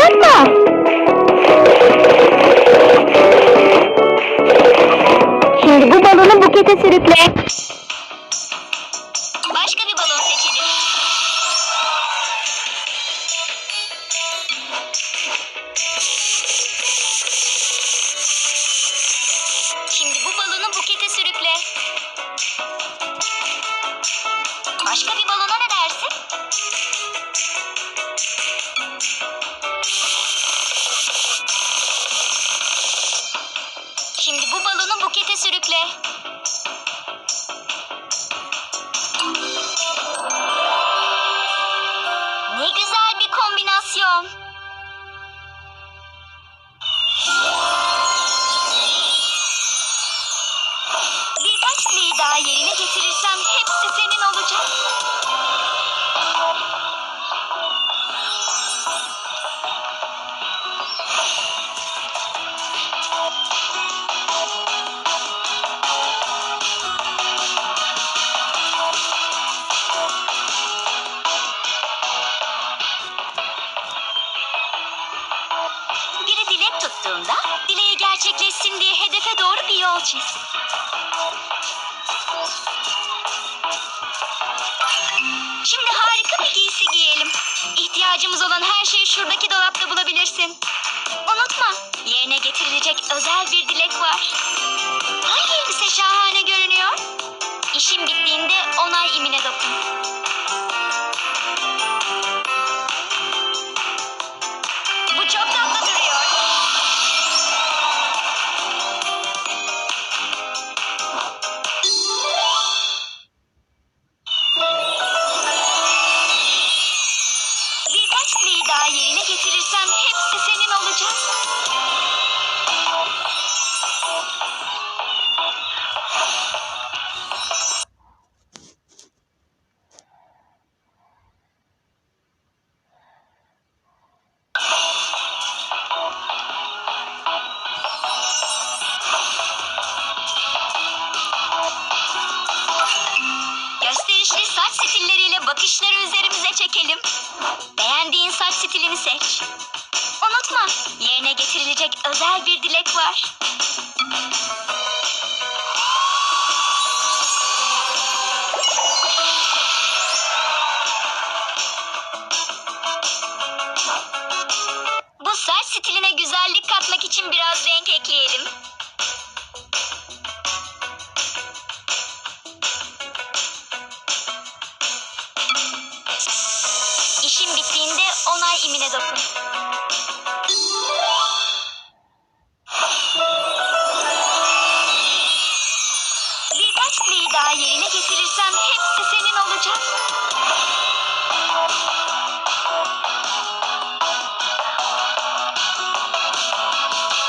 olacak. Şimdi bu balonu bukete sürükle. Başka bir balon seçelim. Şimdi bu balonu bukete sürükle. Başka bir balona ne dersin? Bukete sürükle. Ne güzel bir kombinasyon. Birkaç daha yerine getirirsem hepsi senin olacak. Tuttuğunda dileği gerçekleşsin diye hedefe doğru bir yol çiz. Şimdi harika bir giysi giyelim. İhtiyacımız olan her şeyi şuradaki dolapta bulabilirsin. Unutma, yerine getirilecek özel bir dilek var. Hangi elbise şahane görünüyor? İşin bittiğinde onay imine dokun. Çekelim. Beğendiğin saç stilini seç. Unutma, yerine getirilecek özel bir dilek var. Bu saç stiline güzellik katmak için biraz renk ekleyelim. imine dokun. Birkaç neyi daha yerine getirirsen hepsi senin olacak.